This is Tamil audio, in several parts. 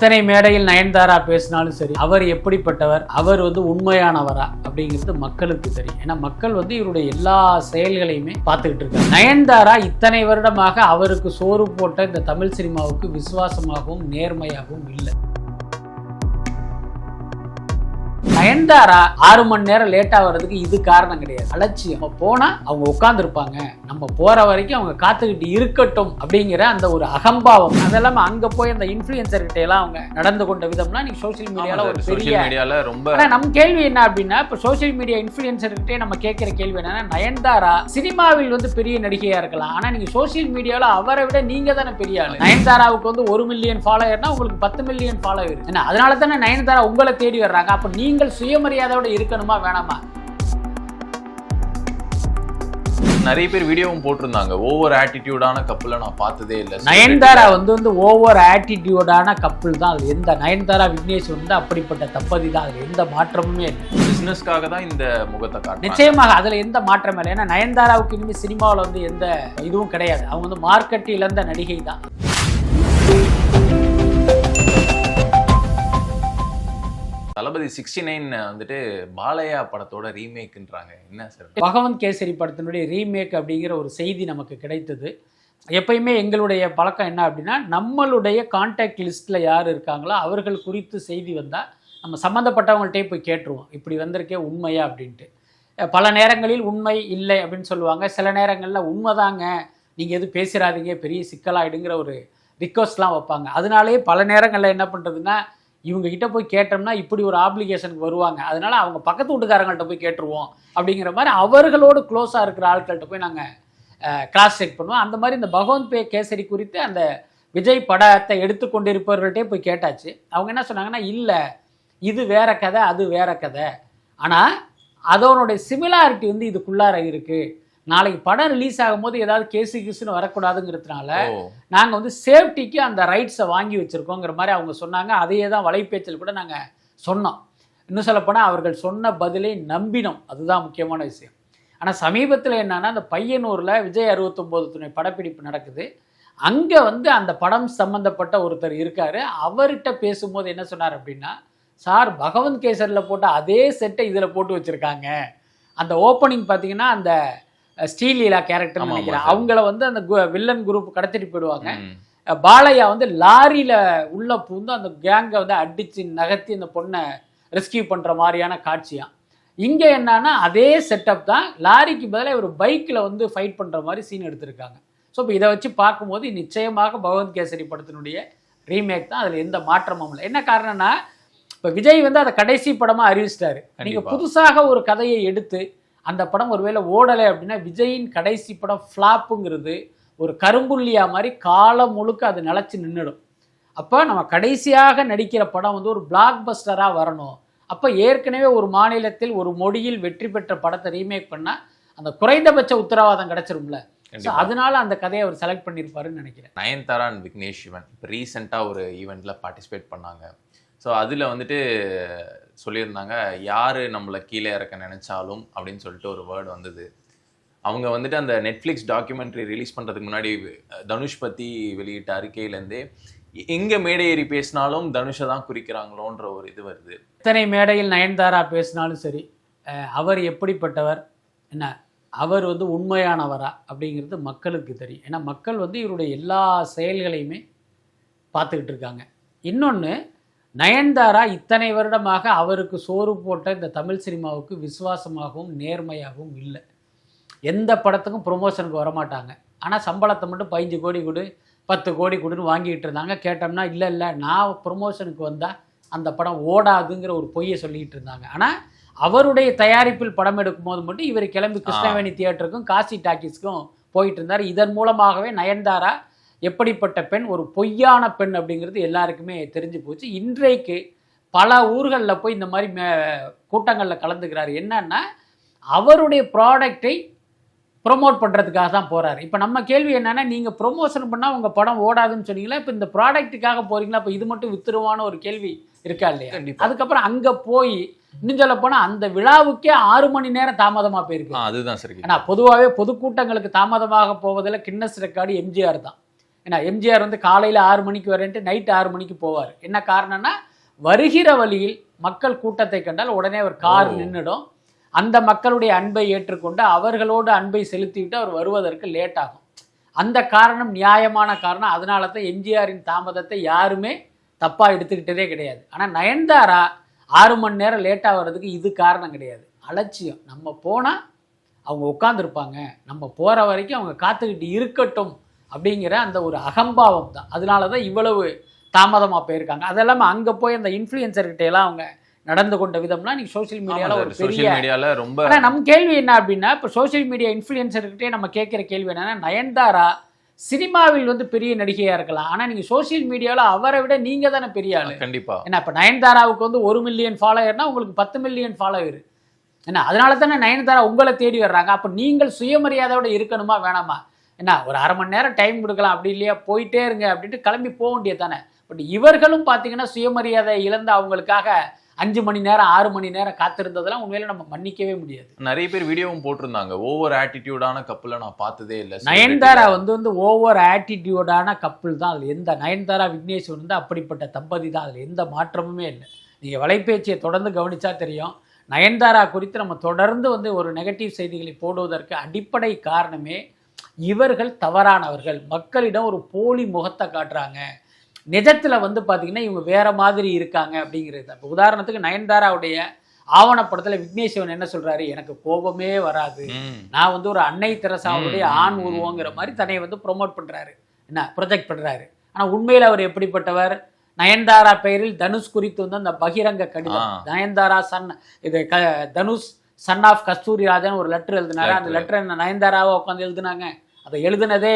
எத்தனை மேடையில் நயன்தாரா பேசினாலும் சரி அவர் எப்படிப்பட்டவர் அவர் வந்து உண்மையானவரா அப்படிங்கிறது மக்களுக்கு தெரியும். ஏன்னா மக்கள் வந்து இவருடைய எல்லா செயல்களையுமே பார்த்துக்கிட்டு இருக்காங்க. நயன்தாரா இத்தனை வருடமாக அவருக்கு சோறு போட்ட இந்த தமிழ் சினிமாவுக்கு விசுவாசமாகவும் நேர்மையாகவும் இல்லை. நயன்தாரா ஆறு மணி நேரம் லேட்டா வர்றதுக்கு இது காரணம் கிடையாது. அலட்சியம். நம்ம போனா அவங்க உட்கார்ந்து இருப்பாங்க நம்ம போற வரைக்கும் அவங்க காத்துக்கிட்டு இருக்கட்டும் அப்படிங்கிற அந்த ஒரு அகம்பாவம். அதெல்லாம் அங்க போய் அந்த இன்ஃபுளுசர் கிட்ட எல்லாம் அவங்க நடந்து கொண்ட விதம்னா நீங்க சோசியல் மீடியால ஒரு சோஷியல் பெரிய மீடியால ரொம்ப நம்ம கேள்வி என்ன அப்படின்னா இப்போ சோஷியல் மீடியா இன்ஃபுளுசர்கிட்டே நம்ம கேட்கிற கேள்வி என்னன்னா நயன்தாரா சினிமாவில் வந்து பெரிய நடிகையா இருக்கலாம். ஆனா நீங்க சோஷியல் மீடியால அவரை விட நீங்க தானே பெரிய ஆளு. நயன்தாராவுக்கு வந்து ஒரு மில்லியன் ஃபாலோயர்னா உங்களுக்கு பத்து மில்லியன் ஃபாலோயர் என்ன அதனால தானே நயன்தாரா உங்களை தேடி வர்றாங்க. அப்ப நீங்கள் சுயமரியாதையோட இருக்கணுமா வேணாமா? நிறைய பேர் வீடியோவும் போட்டிருந்தாங்க. ஓவர் ஆட்டிடியூடான கப்பல நான் பார்த்ததே இல்ல. நயன்தாரா வந்து வந்து ஓவர் ஆட்டிடியூடான கப்பல் தான் அது. எந்த நயன்தாரா விக்னேஷ் வந்து அப்படிப்பட்ட தப்பதி தான் அது எந்த மாற்றமுமே இல்லை. பிசினஸ்க்காக தான் இந்த முகத்தை காட்டுறாங்க. நிச்சயமாக அதுல எந்த மாற்றம் இல்லை. ஏன்னா நயன்தாராவுக்கு இனிமே சினிமாவில் வந்து எந்த இதுவும் கிடையாது. அவங்க வந்து மார்க்கெட் இழந்த நடிகை தான். தளபதி சிக்ஸ்டி நைன் வந்துட்டு பாலையா படத்தோட ரீமேக்ன்றாங்க என்ன சார்? பகவந்த் கேசரி படத்தினுடைய ரீமேக் அப்படிங்கிற ஒரு செய்தி நமக்கு கிடைத்தது. எப்பயுமே எங்களுடைய பழக்கம் என்ன அப்படின்னா நம்மளுடைய கான்டாக்ட் லிஸ்ட்டில் யார் இருக்காங்களோ அவர்கள் குறித்து செய்தி வந்தால் நம்ம சம்மந்தப்பட்டவங்கள்ட்டே போய் கேட்டுருவோம். இப்படி வந்திருக்கே உண்மையா அப்படின்ட்டு. பல நேரங்களில் உண்மை இல்லை அப்படின்னு சொல்லுவாங்க. சில நேரங்களில் உண்மைதாங்க. நீங்கள் எதுவும் பேசிடாதீங்க பெரிய சிக்கலாயிடுங்கிற ஒரு ரிக்வஸ்ட்லாம் வைப்பாங்க. அதனாலேயே பல நேரங்களில் என்ன பண்ணுறதுன்னா இவங்க கிட்ட போய் கேட்டோம்னா இப்படி ஒரு ஆப்ளிகேஷனுக்கு வருவாங்க. அதனால அவங்க பக்கத்து வீட்டுக்காரங்கள்ட்ட போய் கேட்டுருவோம். அப்படிங்கிற மாதிரி அவர்களோடு க்ளோஸாக இருக்கிற ஆட்கள்கிட்ட போய் நாங்கள் கிராஸ் செக் பண்ணுவோம். அந்த மாதிரி இந்த பகவந்த் பே கேசரி குறித்து அந்த விஜய் படத்தை எடுத்துக்கொண்டிருப்பவர்கள்ட்டே போய் கேட்டாச்சு. அவங்க என்ன சொன்னாங்கன்னா இல்லை இது வேற கதை அது வேற கதை. ஆனால் அதனுடைய சிமிலாரிட்டி வந்து இதுக்குள்ளார இருக்குது நாளைக்கு படம் ரிலீஸ் ஆகும்போது ஏதாவது கேஸு கீஸுன்னு வரக்கூடாதுங்கிறதுனால நாங்கள் வந்து சேஃப்டிக்கு அந்த ரைட்ஸை வாங்கி வச்சுருக்கோங்கிற மாதிரி அவங்க சொன்னாங்க. அதையே தான் வலைப்பேச்சில் கூட நாங்கள் சொன்னோம். இன்னும் சொல்லப்போனால் அவர்கள் சொன்ன பதிலை நம்பினோம். அதுதான் முக்கியமான விஷயம். ஆனால் சமீபத்தில் என்னன்னா அந்த பையனூரில் விஜய் அறுபத்தொம்போது துணை படப்பிடிப்பு நடக்குது. அங்கே வந்து அந்த படம் சம்மந்தப்பட்ட ஒருத்தர் இருக்கார். அவர்கிட்ட பேசும்போது என்ன சொன்னார் அப்படின்னா சார் பகவந்த் கேசரில் போட்ட அதே செட்டை இதில் போட்டு வச்சுருக்காங்க. அந்த ஓப்பனிங் பார்த்தீங்கன்னா அந்த ஸ்ரீலீலா கேரக்டர் ஆமா, ஆமா நினைக்கிறேன். அவங்கள வந்து அந்த வில்லன் குரூப் கடத்திட்டு போயிடுவாங்க. பாலையா வந்து லாரியில உள்ள பூந்து அந்த கேங்கை வந்து அடிச்சு நகர்த்தி அந்த பொண்ணை ரெஸ்கியூ பண்ற மாதிரியான காட்சியா இங்க என்னன்னா அதே செட்டப் தான் லாரிக்கு பதிலாக ஒரு பைக்கில் வந்து ஃபைட் பண்ற மாதிரி சீன் எடுத்திருக்காங்க ஸோ இப்போ இதை வச்சு பார்க்கும்போது நிச்சயமாக பகவந்த் கேசரி படத்தினுடைய ரீமேக் தான் அதில் எந்த மாற்றமும் இல்லை என்ன காரணம்னா இப்போ விஜய் வந்து அதை கடைசி படமா அறிவிச்சிட்டாரு நீங்க கண்டிப்பா. புதுசாக ஒரு கதையை எடுத்து அந்த படம் ஒருவேளை ஓடலை அப்படின்னா விஜயின் கடைசி படம் ஃப்ளாப்புங்கிறது ஒரு கரும்புள்ளியா மாதிரி காலம் முழுக்க அது நிலச்சி நின்றுடும் அப்போ நம்ம கடைசியாக நடிக்கிற படம் வந்து ஒரு பிளாக் பஸ்டராக வரணும். அப்போ ஏற்கனவே ஒரு மாநிலத்தில் ஒரு மொழியில் வெற்றி பெற்ற படத்தை ரீமேக் பண்ணால் அந்த குறைந்தபட்ச உத்தரவாதம் கிடைச்சிரும்ல. ஸோ. அதனால அந்த கதையை அவர் செலக்ட் பண்ணியிருப்பாருன்னு நினைக்கிறேன். நயன்தாரா அண்ட் விக்னேஷ் சிவன். இப்போ ரீசெண்டாக ஒரு ஈவெண்ட்டில் பார்ட்டிசிபேட் பண்ணாங்க. ஸோ அதில் வந்துட்டு சொல்லியிருந்தாங்க யார் நம்மளை கீழே இறக்க நினச்சாலும் அப்படின்னு சொல்லிட்டு ஒரு வேர்டு வந்தது. அவங்க வந்துட்டு அந்த நெட்ஃப்ளிக்ஸ் டாக்குமெண்ட்ரி ரிலீஸ் பண்ணுறதுக்கு முன்னாடி தனுஷ் பற்றி வெளியிட்ட அறிக்கையிலேருந்தே எங்கே மேடை ஏறி பேசினாலும் தனுஷை தான் குறிக்கிறாங்களோன்ற ஒரு இது வருது. இத்தனை மேடையில் நயன்தாரா பேசினாலும் சரி அவர் எப்படிப்பட்டவர் என்ன அவர் வந்து உண்மையானவரா அப்படிங்கிறது மக்களுக்கு தெரியும். ஏன்னா மக்கள் வந்து இவருடைய எல்லா செயல்களையுமே பார்த்துக்கிட்டு இருக்காங்க. இன்னொன்று நயன்தாரா இத்தனை வருடமாக அவருக்கு சோறு போட்ட இந்த தமிழ் சினிமாவுக்கு விசுவாசமாகவும் நேர்மையாகவும் இல்லை. எந்த படத்துக்கும் ப்ரொமோஷனுக்கு வரமாட்டாங்க. ஆனால் சம்பளத்தை மட்டும் பதினஞ்சு கோடி கொடு பத்து கோடி கொடுன்னு வாங்கிட்டு இருந்தாங்க. கேட்டோம்னா இல்லை இல்லை நான் ப்ரொமோஷனுக்கு வந்தால் அந்த படம் ஓடாதுங்கிற ஒரு பொய்யை சொல்லிட்டு இருந்தாங்க. ஆனால் அவருடைய தயாரிப்பில் படம் எடுக்கும்போது மட்டும் இவர் கிளம்பி கிருஷ்ணவேணி தியேட்டருக்கும் காசி டாக்கீஸ்க்கும் போயிட்டு இருந்தார். இதன் மூலமாகவே நயன்தாரா எப்படிப்பட்ட பெண்? ஒரு பொய்யான பெண் அப்படிங்கிறது எல்லாருக்குமே தெரிஞ்சு போச்சு. இன்றைக்கு பல ஊர்களில் போய் இந்த மாதிரி மே கூட்டங்களில் கலந்துக்கிறாரு. என்னன்னா அவருடைய ப்ராடக்டை ப்ரொமோட் பண்ணுறதுக்காக தான் போகிறாரு இப்போ நம்ம கேள்வி என்னன்னா நீங்கள் ப்ரொமோஷன் பண்ணால் உங்கள் படம் ஓடாதுன்னு சொன்னீங்களா? இப்போ இந்த ப்ராடக்ட்டுக்காக போகிறீங்களா இப்போ இது மட்டும் வித்துருவான ஒரு கேள்வி இருக்கா இல்லையா? அதுக்கப்புறம் அங்கே போய் இன்னும் சொல்ல போனால் அந்த விழாவுக்கே ஆறு மணி நேரம் தாமதமாக போயிருக்கு அதுதான் சரி ஏன்னா பொதுவாகவே பொதுக்கூட்டங்களுக்கு தாமதமாக போவதில் கின்னஸ் ரெக்கார்டு எம்ஜிஆர் தான். ஏன்னா எம்ஜிஆர் வந்து காலையில் ஆறு மணிக்கு வரேன்ட்டு நைட் ஆறு மணிக்கு போவார். என்ன காரணம்னா வருகிற வழியில் மக்கள் கூட்டத்தை கண்டால் உடனே அவர் கார். நின்றுடும் அந்த மக்களுடைய அன்பை ஏற்றுக்கொண்டு அவர்களோடு அன்பை செலுத்திவிட்டு அவர் வருவதற்கு லேட் ஆகும். அந்த காரணம் நியாயமான காரணம். அதனால தான் எம்ஜிஆரின் தாமதத்தை யாருமே தப்பாக எடுத்துக்கிட்டதே கிடையாது. ஆனால் நயன்தாரா ஆறு மணி நேரம் லேட்டாக வர்றதுக்கு இது காரணம் கிடையாது. அலட்சியம். நம்ம போனால் அவங்க உட்காந்துருப்பாங்க நம்ம போகிற வரைக்கும் அவங்க காத்துக்கிட்டு இருக்கட்டும். அப்படிங்கிற அந்த ஒரு அகம்பாவம் தான். அதனால தான் இவ்வளவு தாமதமாக போயிருக்காங்க. அதெல்லாம அங்கே போய் அந்த இன்ஃப்ளூயன்சர்கிட்ட எல்லாம் அவங்க நடந்து கொண்ட விதம்லாம் நீங்க சோஷியல் மீடியாவில் ஒரு பெரிய சோஷியல் மீடியால ரொம்ப ஆனால் நம்ம கேள்வி என்ன அப்படின்னா இப்போ சோஷியல் மீடியா இன்ஃப்ளூயன்சர்கிட்டே நம்ம கேட்குற கேள்வி என்னன்னா நயன்தாரா சினிமாவில் வந்து பெரிய நடிகையாக இருக்கலாம். ஆனால் நீங்கள் சோஷியல் மீடியாவில் அவரை விட நீங்கள் தானே பெரிய ஆளு. கண்டிப்பா. ஏன்னா இப்போ நயன்தாராவுக்கு வந்து ஒரு மில்லியன் ஃபாலோயர்னா உங்களுக்கு பத்து மில்லியன் ஃபாலோவர் என்ன அதனால தானே நயன்தாரா உங்களை தேடி வர்றாங்க. அப்போ நீங்கள் சுயமரியாதையோட இருக்கணுமா வேணாமா? என்ன ஒரு அரை மணி நேரம் டைம் கொடுக்கலாம் அப்படி இல்லையா? போயிட்டே இருங்க அப்படின்ட்டு கிளம்பி போக வேண்டியது தானே பட் இவர்களும் பார்த்தீங்கன்னா சுயமரியாதை இழந்து அவங்களுக்காக அஞ்சு மணி நேரம் ஆறு மணி நேரம் காத்திருந்ததெல்லாம் உண்மையில நம்ம மன்னிக்கவே முடியாது. நிறைய பேர் வீடியோவும் போட்டிருந்தாங்க. ஓவர் ஆட்டிடியூடான கப்பலை நான் பார்த்ததே இல்ல. நயன்தாரா வந்து வந்து ஓவர் ஆட்டிடியூடான கப்பல் தான் அதில். எந்த நயன்தாரா விக்னேஸ்வரன் வந்து அப்படிப்பட்ட தம்பதி தான் அதில் எந்த மாற்றமுமே இல்லை. நீங்கள் வலைபேச்சியை தொடர்ந்து கவனிச்சா தெரியும். நயன்தாரா குறித்து நம்ம தொடர்ந்து வந்து ஒரு நெகட்டிவ் செய்திகளை போடுவதற்கு அடிப்படை காரணமே இவர்கள் தவறானவர்கள். மக்களிடம் ஒரு போலி முகத்தை காட்டுறாங்க. நிஜத்தில் வந்து பார்த்தீங்கன்னா இவங்க வேற மாதிரி இருக்காங்க அப்படிங்கிறது இப்போ உதாரணத்துக்கு நயன்தாராவுடைய ஆவணப்படத்தில் விக்னேஸ்வரன் என்ன சொல்றாரு? எனக்கு கோபமே வராது. நான் வந்து ஒரு அன்னை தெரசாவுடைய ஆண் உருவங்கிற மாதிரி தன்னை வந்து ப்ரொமோட் பண்றாரு. என்ன ப்ரொஜெக்ட் பண்றாரு. ஆனா உண்மையில் அவர் எப்படிப்பட்டவர்? நயன்தாரா பெயரில் தனுஷ் குறித்து வந்து அந்த பகிரங்க கடிதம். நயன்தாரா சன் இது க தனுஷ் சன் ஆஃப் கஸ்தூரி ராஜன் ஒரு லெட்டர் எழுதினாரு. அந்த. லெட்டர் என்ன நயன்தாராவை உட்காந்து எழுதுனாங்க. அதை எழுதுனதே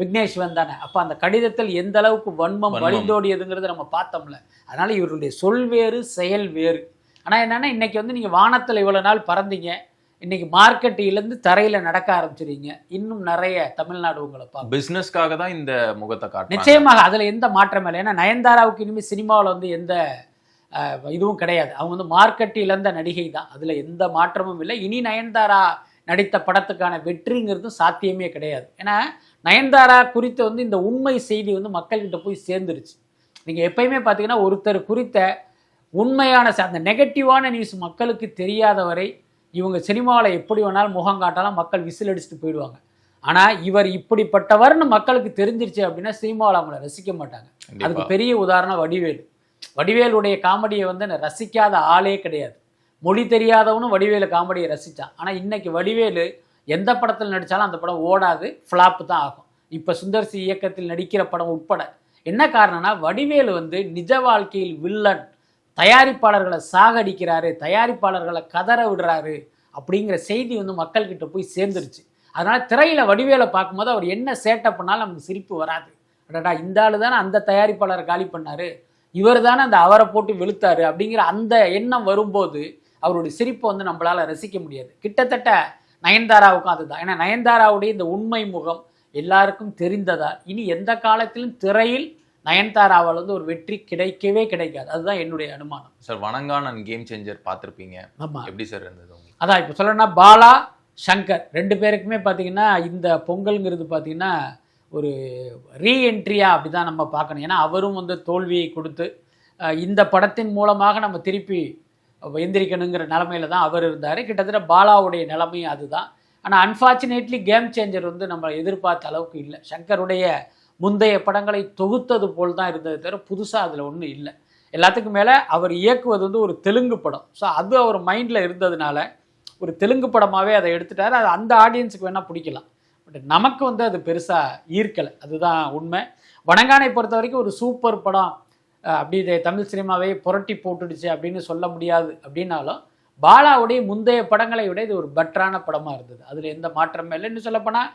விக்னேஸ்வரன் தானே. அப்போ அந்த கடிதத்தில் எந்த அளவுக்கு வன்மம். வழிந்தோடியதுங்கிறத நம்ம பார்த்தோம்ல. அதனால இவருடைய சொல் வேறு செயல் வேறு. ஆனா என்னன்னா இன்னைக்கு வந்து நீங்க வானத்துல இவ்வளவு நாள் பறந்தீங்க. இன்னைக்கு மார்க்கெட் இழந்து தரையில நடக்க ஆரம்பிச்சிருக்கீங்க. இன்னும் நிறைய தமிழ்நாடு உங்களை பார்க்கும் பிசினஸ்க்காக தான் இந்த முகத்தை காட்டுறாங்க. நிச்சயமாக அதுல எந்த மாற்றம் இல்லை. ஏன்னா நயன்தாராவுக்கு இனிமேல் சினிமாவில் வந்து எந்த இதுவும் கிடையாது. அவங்க வந்து மார்க்கெட் இழந்த நடிகை தான். அதுல எந்த மாற்றமும் இல்லை. இனி நயன்தாரா நடித்த படத்துக்கான வெற்றிங்கிறதும் சாத்தியமே கிடையாது. ஏன்னா நயன்தாரா குறித்து வந்து இந்த உண்மை செய்தி வந்து மக்கள்கிட்ட போய் சேர்ந்துருச்சு. நீங்க எப்பயுமே பார்த்தீங்கன்னா ஒருத்தர் குறித்த உண்மையான அந்த நெகட்டிவான நியூஸ் மக்களுக்கு தெரியாத வரை இவங்க சினிமாவில் எப்படி வேணாலும் முகம் காட்டாலும் மக்கள் விசில் அடிச்சுட்டு போயிடுவாங்க. ஆனால் இவர் இப்படிப்பட்டவர்னு மக்களுக்கு தெரிஞ்சிருச்சு அப்படின்னா சினிமாவில் அவங்கள ரசிக்க மாட்டாங்க. அதுக்கு பெரிய உதாரணம் வடிவேலு. வடிவேலுடைய காமெடியை வந்து ரசிக்காத ஆளே கிடையாது. மொழி தெரியாதவனும் வடிவேலு காமெடியை ரசித்தான் ஆனால் இன்றைக்கி வடிவேலு எந்த படத்தில் நடித்தாலும் அந்த படம் ஓடாது ஃப்ளாப்பு தான் ஆகும். இப்போ சுந்தர் சி இயக்கத்தில் நடிக்கிற படம் உட்பட. என்ன காரணம்னா வடிவேலு வந்து நிஜ வாழ்க்கையில் வில்லன் தயாரிப்பாளர்களை சாகடிக்கிறாரு தயாரிப்பாளர்களை கதற விடுறாரு அப்படிங்கிற செய்தி வந்து மக்கள்கிட்ட போய் சேர்ந்துருச்சு. அதனால் திரையில் வடிவேலை பார்க்கும்போது அவர் என்ன சேட்டை பண்ணாலும் நமக்கு சிரிப்பு வராது. அடடா இந்த ஆள் தானே அந்த தயாரிப்பாளரை காலி பண்ணார். இவர் தானே அந்த அவரை போட்டு வெளுத்தாரு அப்படிங்கிற அந்த எண்ணம் வரும்போது அவருடைய சிரிப்பை வந்து நம்மளால ரசிக்க முடியாது. கிட்டத்தட்ட நயன்தாராவுக்கும் அதுதான். ஏன்னா நயன்தாராவுடைய இந்த உண்மை முகம் எல்லாருக்கும் தெரிந்ததால் இனி எந்த காலத்திலும் திரையில் நயன்தாராவால் வந்து ஒரு வெற்றி கிடைக்கவே கிடைக்காது. அதுதான் என்னுடைய அனுமானம். சார் வணங்கானன் கேம் சேஞ்சர் பார்த்திருப்பீங்க. ஆமா. எப்படி சார் இருந்தது அதான் இப்போ சொல்லணும்னா பாலா சங்கர் ரெண்டு பேருக்குமே பார்த்தீங்கன்னா இந்த பொங்கல்ங்கிறது பார்த்தீங்கன்னா ஒரு ரீஎன்ட்ரியா அப்படி தான் நம்ம பார்க்கணும். ஏன்னா அவரும் வந்து தோல்வியை கொடுத்து இந்த படத்தின் மூலமாக நம்ம திருப்பி எந்திரிக்கணுங்கிற நிலமையில தான் அவர் இருந்தார். கிட்டத்தட்ட பாலாவுடைய நிலைமையும் அதுதான். ஆனால் அன்ஃபார்ச்சுனேட்லி கேம் சேஞ்சர் வந்து நம்ம எதிர்பார்த்த அளவுக்கு இல்லை. சங்கருடைய முந்தைய படங்களை தொகுத்தது போல் தான் இருந்தது தவிர புதுசாக அதில் ஒன்றும் இல்லை. எல்லாத்துக்கும் மேலே அவர் இயக்குவது வந்து ஒரு தெலுங்கு படம். ஸோ அது அவர் மைண்டில் இருந்ததுனால ஒரு தெலுங்கு படமாகவே அதை எடுத்துட்டார். அது அந்த ஆடியன்ஸுக்கு வேணால் பிடிக்கலாம். பட் நமக்கு வந்து அது பெருசாக ஈர்க்கலை. அதுதான் உண்மை. வணங்கானை பொறுத்த வரைக்கும் ஒரு சூப்பர் படம். அப்படி தமிழ் சினிமாவை புரட்டி போட்டுடுச்சு அப்படின்னு சொல்ல முடியாது. அப்படின்னாலும் பாலாவுடைய முந்தைய படங்களை விட இது ஒரு பெட்டரான படமாக இருந்தது. அதில் எந்த மாற்றமே இல்லை இன்னும் சொல்லப்போனால்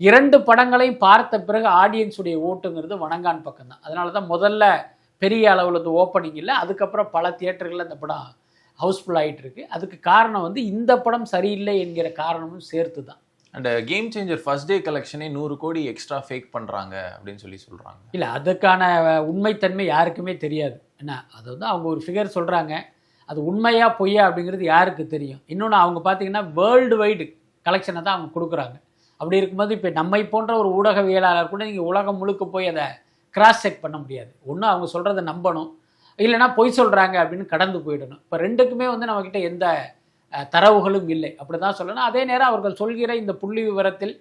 இரண்டு படங்களையும் பார்த்த பிறகு ஆடியன்ஸுடைய ஓட்டுங்கிறது வணங்கான் பக்கம் தான் அதனால தான் முதல்ல பெரிய அளவில் வந்து ஓப்பனிங் இல்லை அதுக்கப்புறம் பல தியேட்டர்களில் இந்த படம் ஹவுஸ்ஃபுல் ஆகிட்டு இருக்கு. அதுக்கு காரணம் வந்து இந்த படம் சரியில்லை என்கிற காரணமும் சேர்த்து தான் and Game Changer first day கலெக்ஷனே நூறு கோடி எக்ஸ்ட்ரா ஃபேக் பண்ணுறாங்க அப்படின்னு சொல்லி சொல்கிறாங்க இல்லை அதுக்கான உண்மைத்தன்மை யாருக்குமே தெரியாது. என்ன? அது வந்து அவங்க ஒரு ஃபிகர் சொல்கிறாங்க அது உண்மையா பொய்யா அப்படிங்கிறது யாருக்கு தெரியும்? இன்னொன்று அவங்க பார்த்தீங்கன்னா வேர்ல்டு வைடு கலெக்ஷனை தான் அவங்க கொடுக்குறாங்க. அப்படி இருக்கும்போது இப்போ நம்மை போன்ற ஒரு ஊடகவியலாளர் கூட நீங்கள் உலகம் முழுக்க போய் அதை கிராஸ் செக் பண்ண முடியாது. ஒன்று அவங்க சொல்கிறத நம்பணும். இல்லைன்னா பொய் சொல்கிறாங்க அப்படின்னு கடந்து போயிடணும். இப்போ ரெண்டுக்குமே வந்து நம்மக்கிட்ட எந்த தரவுகளும் இல்லை. அப்படி தான் சொல்லணும். அதே நேரம் அவர்கள் சொல்கிற இந்த புள்ளி விவரத்தில்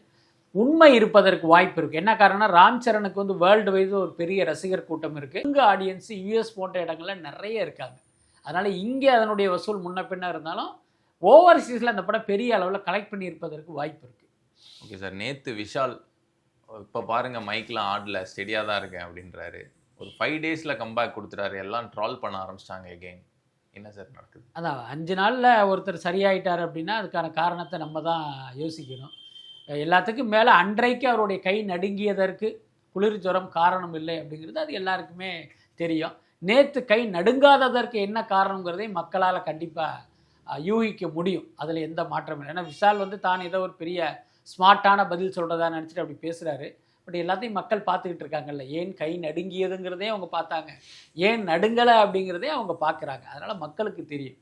உண்மை இருப்பதற்கு வாய்ப்பு இருக்குது என்ன காரணம்னா ராம் சரணுக்கு வந்து வேர்ல்டு வைஸ் ஒரு பெரிய ரசிகர் கூட்டம் இருக்குது இங்கே ஆடியன்ஸ் யூஎஸ் போன்ற இடங்களில் நிறைய இருக்காங்க. அதனால் இங்கே அதனுடைய வசூல் முன்ன பின்ன இருந்தாலும் ஓவர்சீஸில் அந்த படம் பெரிய அளவில் கலெக்ட் பண்ணியிருப்பதற்கு வாய்ப்பு இருக்குது ஓகே சார் நேற்று விஷால் இப்போ பாருங்கள் மைக்லாம் ஆடல. ஸ்டெடியாக தான் இருக்கேன் அப்படின்றாரு. ஒரு ஃபைவ் டேஸில் கம்பேக் கொடுத்துட்டாரு. எல்லாம் ட்ரால் பண்ண ஆரம்பிச்சிட்டாங்க எகெயின் என்ன சார் நடக்குது? அதான் அஞ்சு நாளில் ஒருத்தர் சரியாயிட்டார் அப்படின்னா அதுக்கான காரணத்தை நம்ம தான் யோசிக்கணும். எல்லாத்துக்கும் மேலே அன்றைக்கு அவருடைய கை நடுங்கியதற்கு குளிர் ஜுரம் காரணம் இல்லை அப்படிங்கிறது அது எல்லாருக்குமே தெரியும். நேற்று கை நடுங்காததற்கு என்ன காரணங்கிறதை மக்களால் கண்டிப்பாக யூகிக்க முடியும். அதில் எந்த மாற்றமும் இல்லை. ஏன்னா விஷால் வந்து தான் ஏதோ ஒரு பெரிய ஸ்மார்ட்டான பதில் சொல்கிறதா நினச்சிட்டு அப்படி பேசுகிறாரு பட் எல்லாத்தையும் மக்கள் பார்த்துக்கிட்டு இருக்காங்கல்ல. ஏன் கை நடுங்கியதுங்கிறதே அவங்க பார்த்தாங்க. ஏன் நடுங்கலை அப்படிங்கிறதே அவங்க பார்க்குறாங்க. அதனால் மக்களுக்கு தெரியும்.